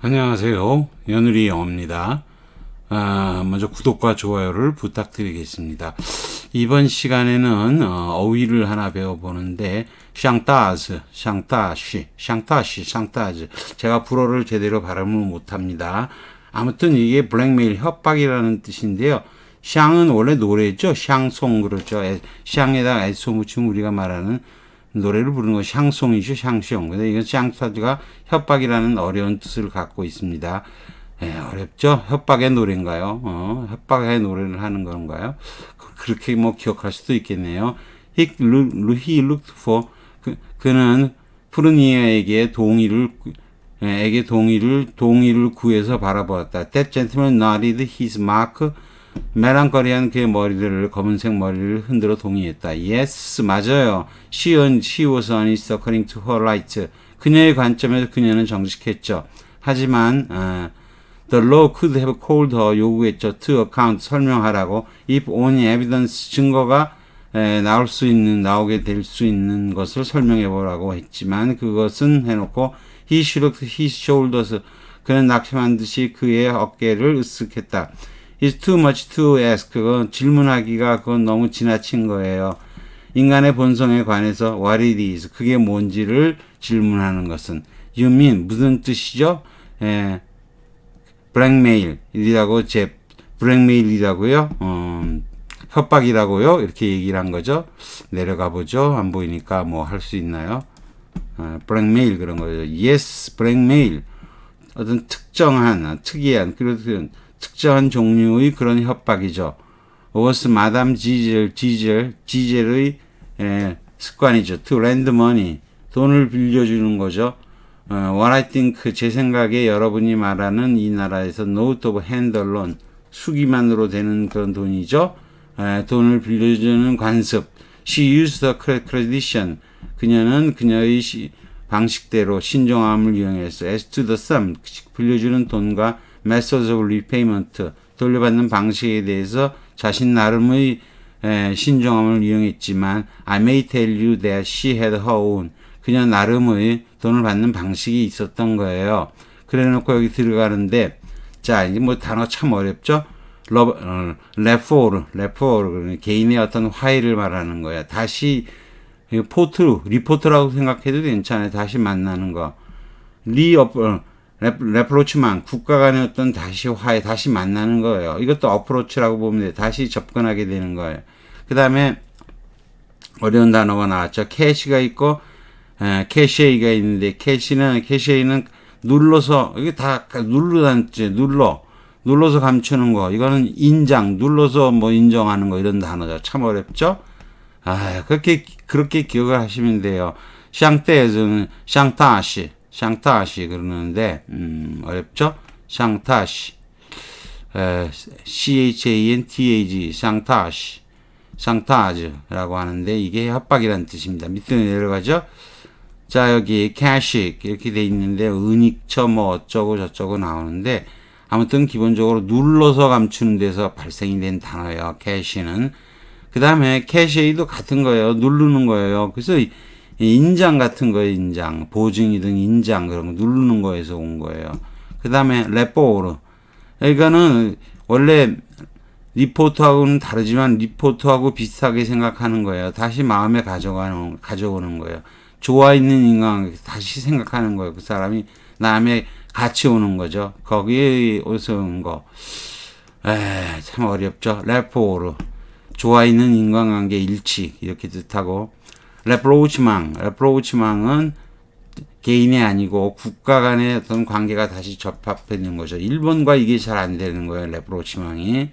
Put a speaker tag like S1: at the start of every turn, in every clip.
S1: 안녕하세요. 연우리 영어입니다. 아, 먼저 구독과 좋아요를 부탁드리겠습니다. 이번 시간에는 어, 어휘를 하나 배워보는데 샹따즈, 샹따시, 샹따시, 샹따즈 제가 불어를 제대로 발음을 못합니다. 아무튼 이게 블랙메일 협박이라는 뜻인데요. 샹은 원래 노래죠. 샹송 그렇죠. 에, 샹에다가 애소 묻히면 우리가 말하는 노래를 부르는 거 샹송이죠, 샹숑. 근데 이건 샹타즈가 협박이라는 어려운 뜻을 갖고 있습니다. 예, 어렵죠? 협박의 노래인가요? 어, 협박의 노래를 하는 건가요? 그- 그렇게 뭐 기억할 수도 있겠네요. He, he looked for, 그, 그는 푸르니아에게 동의를, 구- 예, 에게 동의를, 동의를 구해서 바라보았다. That gentleman nodded his mark. 메랑거리한 그의 머리를 검은색 머리를 흔들어 동의했다. Yes, 맞아요. She, on, she was honest according to her right. 그녀의 관점에서 그녀는 정직했죠. 하지만 어, the law could have called her 요구했죠. to account 설명하라고 if only evidence 증거가 에, 나올 수 있는 나오게 될 수 있는 것을 설명해 보라고 했지만 그것은 해놓고 he shrugged his shoulders 그는 낙심한 듯이 그의 어깨를 으쓱했다. It's too much to ask. 그건 질문하기가 그건 너무 지나친 거예요. 인간의 본성에 관해서 what it is. 그게 뭔지를 질문하는 것은. You mean 무슨 뜻이죠? 예, 블랙메일이라고 제 블랙메일이라고요. 어, 협박이라고요. 이렇게 얘기를 한 거죠. 내려가 보죠. 안 보이니까 뭐 할 수 있나요? 어, 블랙메일 그런 거죠. Yes, 블랙메일. 어떤 특정한, 아, 특이한, 그런 특정한 종류의 그런 협박이죠. 오스 마담 지젤, 지젤, 지젤의 에, 습관이죠. To lend money. 돈을 빌려주는 거죠. 어, what I think, 제 생각에 여러분이 말하는 이 나라에서 note of hand alone, 수기만으로 되는 그런 돈이죠. 에, 돈을 빌려주는 관습. She used the cre- tradition. 그녀는 그녀의 시, 방식대로 신종함을 이용해서 as to the sum, 빌려주는 돈과 methods of repayment, 돌려받는 방식에 대해서 자신 나름의 에, 신종함을 이용했지만 I may tell you that she had her own. 그녀 나름의 돈을 받는 방식이 있었던 거예요. 그래 놓고 여기 들어가는데 자, 이제 뭐 단어 참 어렵죠? 러, 어, 레포르, 레포르, 개인의 어떤 화해를 말하는 거야. 다시, 포트, 리포트라고 생각해도 괜찮아요. 다시 만나는 거. 리업, 어, 레, 레프로치만, 국가 간의 어떤 다시 화해, 다시 만나는 거예요. 이것도 어프로치라고 보면 돼. 다시 접근하게 되는 거예요. 그 다음에, 어려운 단어가 나왔죠. 캐시가 있고, 에, 캐시에이가 있는데, 캐시는, 캐시에이는 눌러서, 이게 다 누르단지, 눌러. 눌러서 감추는 거. 이거는 인장, 눌러서 뭐 인정하는 거, 이런 단어죠. 참 어렵죠? 아, 그렇게, 그렇게 기억을 하시면 돼요. 샹떼에서는 샹타시, 샹타시 그러는데, 음, 어렵죠? 샹타시. 에, C-H-A-N-T-A-G, 샹타시. 샹타즈라고 하는데, 이게 협박이라는 뜻입니다. 밑으로 내려가죠? 자, 여기 캐시 이렇게 돼 있는데, 은익처 뭐 어쩌고 저쩌고 나오는데, 아무튼 기본적으로 눌러서 감추는 데서 발생이 된 단어예요. 캐시는. 그 다음에 캐시에이도 같은 거예요. 누르는 거예요. 그래서 인장 같은 거예요. 인장. 보증이든 인장 그런 거 누르는 거에서 온 거예요. 그 다음에 레포르. 이거는 원래 리포트하고는 다르지만 리포트하고 비슷하게 생각하는 거예요. 다시 마음에 가져가는, 가져오는 거예요. 좋아 있는 인간 다시 생각하는 거예요. 그 사람이 남의 같이 오는 거죠. 거기에 온 거. 에, 참 어렵죠. 레포르. 좋아 있는 인간관계 일치. 이렇게 뜻하고. 레프로치망. 레프로치망은 개인이 아니고 국가 간의 어떤 관계가 다시 접합되는 거죠. 일본과 이게 잘 안 되는 거예요. 레프로치망이.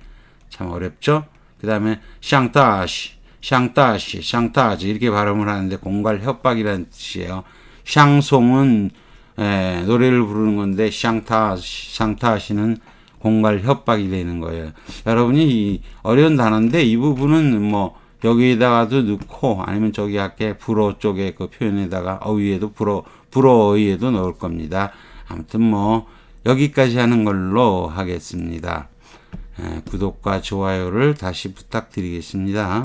S1: 참 어렵죠. 그 다음에 샹따시. 샹따시. 샹따지. 이렇게 발음을 하는데 공갈 협박이라는 뜻이에요. 샹송은 에, 노래를 부르는 건데 샹타 샹타시는 공갈 협박이 되는 거예요. 여러분이 이 어려운 단어인데 이 부분은 뭐 여기에다가도 넣고 아니면 저기 앞에 불어 쪽에 그 표현에다가 어휘에도 불어 불어 어휘에도 넣을 겁니다. 아무튼 뭐 여기까지 하는 걸로 하겠습니다. 에, 구독과 좋아요를 다시 부탁드리겠습니다.